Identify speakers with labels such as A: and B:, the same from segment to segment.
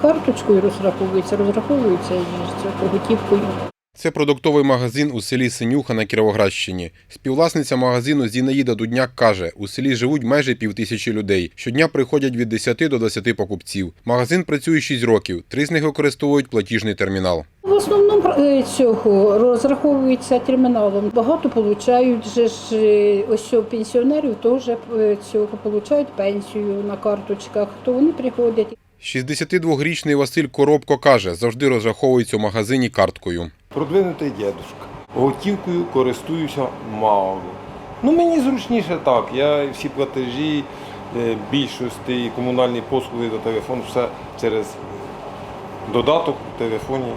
A: Карточкою розраховується, розраховується готівкою.
B: Це продуктовий магазин у селі Синюха на Кіровоградщині. Співвласниця магазину Зінаїда Дудняк каже, у селі живуть майже півтисячі людей. Щодня приходять від 10 до 20 покупців. Магазин працює 6 років. Три з них використовують платіжний термінал.
A: В основному е, цього розраховується терміналом. Багато получають же ж е, ось пенсіонерів теж е, цього получають пенсію на карточках, то вони приходять.
B: 62-річний Василь Коробко каже, завжди розраховується у магазині карткою.
C: Продвинутий дідушка. Готівкою користуюся мало. Ну мені зручніше так. Я всі платежі, е, більшості комунальні послуги до телефону, все через додаток у телефоні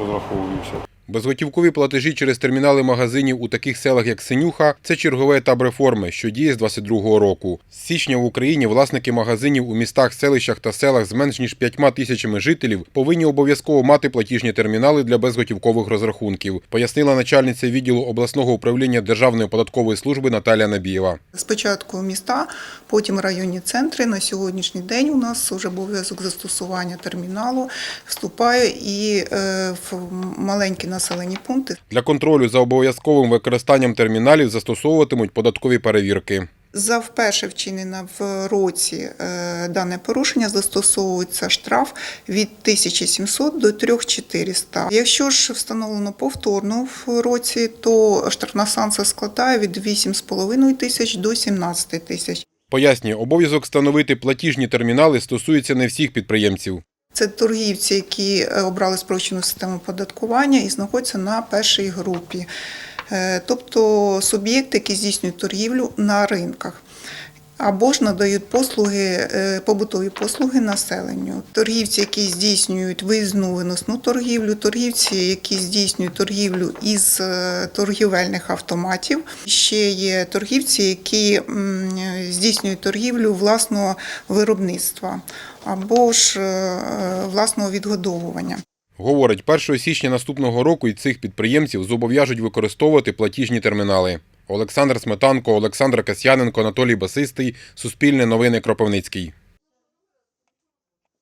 C: розраховуюся.
B: Безготівкові платежі через термінали магазинів у таких селах, як Синюха, це черговий етап реформи, що діє з 22-го року. З січня в Україні власники магазинів у містах, селищах та селах з менш ніж 5 тисячами жителів повинні обов'язково мати платіжні термінали для безготівкових розрахунків, пояснила начальниця відділу обласного управління Державної податкової служби Наталія Набієва.
D: Спочатку міста, потім районні центри. На сьогоднішній день у нас вже обов'язок застосування терміналу вступає і е, в маленькі населені пункти.
B: Для контролю за обов'язковим використанням терміналів застосовуватимуть податкові перевірки.
D: За вперше вчинене в році е, дане порушення застосовується штраф від 1700 до 3400. Якщо ж встановлено повторно в році, то штрафна санкція складає від 8,5 тисяч до 17 тисяч.
B: Пояснює, обов'язок встановити платіжні термінали стосується не всіх підприємців.
D: Це торгівці, які е, обрали спрощену систему податкування і знаходяться на першій групі, Е, тобто суб'єкти, які здійснюють торгівлю на ринках. Або ж надають послуги, е, побутові послуги населенню. Торгівці, які здійснюють виїзну виносну торгівлю, торгівці, які здійснюють торгівлю із е, торгівельних автоматів. Ще є торгівці, які здійснюють торгівлю власного виробництва або ж е, власного відгодовування.
B: Говорить, 1 січня наступного року і цих підприємців зобов'яжуть використовувати платіжні термінали. Олександр Сметанко, Олександр Касьяненко, Анатолій Басистий, Суспільне новини Кропивницький.